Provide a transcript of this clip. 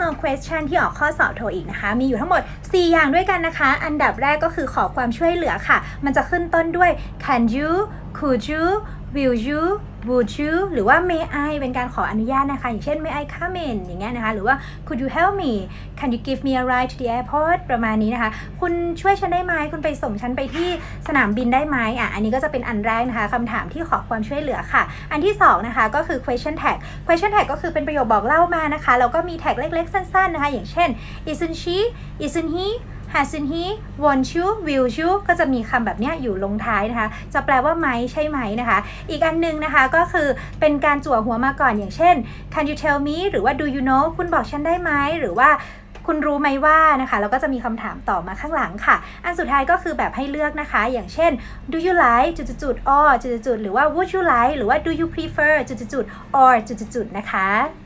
no question ที่ออกข้อสอบโทอีกนะคะ มีอยู่ทั้งหมด 4 อย่างด้วยกันนะคะ อันดับแรกก็คือขอความช่วยเหลือค่ะ มันจะขึ้นต้นด้วย can you could you will you would you หรือว่า may I เป็นการขออนุญาตนะคะ อย่างเช่น may I come in อย่างเงี้ยนะคะ หรือว่า could you help me can you give me a ride to the airport ประมาณนี้นะคะ คุณช่วยฉันได้ไหม คุณไปส่งฉันไปที่สนามบินได้ไหมอะ อันนี้ก็จะเป็นอันแรกนะคะคำถามที่ขอความช่วยเหลือค่ะ อันที่สองนะคะ ก็คือ question tag question tag ก็คือเป็นประโยคบอกเล่ามานะคะ แล้วก็มีแท็กเล็กๆ สั้นๆ นะคะ อย่างเช่น isn't she isn't he hasn't he want you will you ก็จะมีคำแบบนี้อยู่ลงท้ายนะคะ จะแปลว่าไหมใช่ไหมนะคะ อีกอันหนึงนะคะก็คือเป็นการจั่วหัวมาก่อนอย่างเช่น can you tell me หรือว่า do you know คุณบอกฉันได้ไหมหรือว่าคุณรู้ไหมว่านะคะแล้วก็จะมีคำถามต่อมาข้างหลังค่ะ อันสุดท้ายก็คือแบบให้เลือกนะคะ อย่างเช่น do you like จุดๆๆ or จุดๆๆหรือว่า would you like หรือว่า do you prefer จุดๆๆ or จุดๆๆนะคะ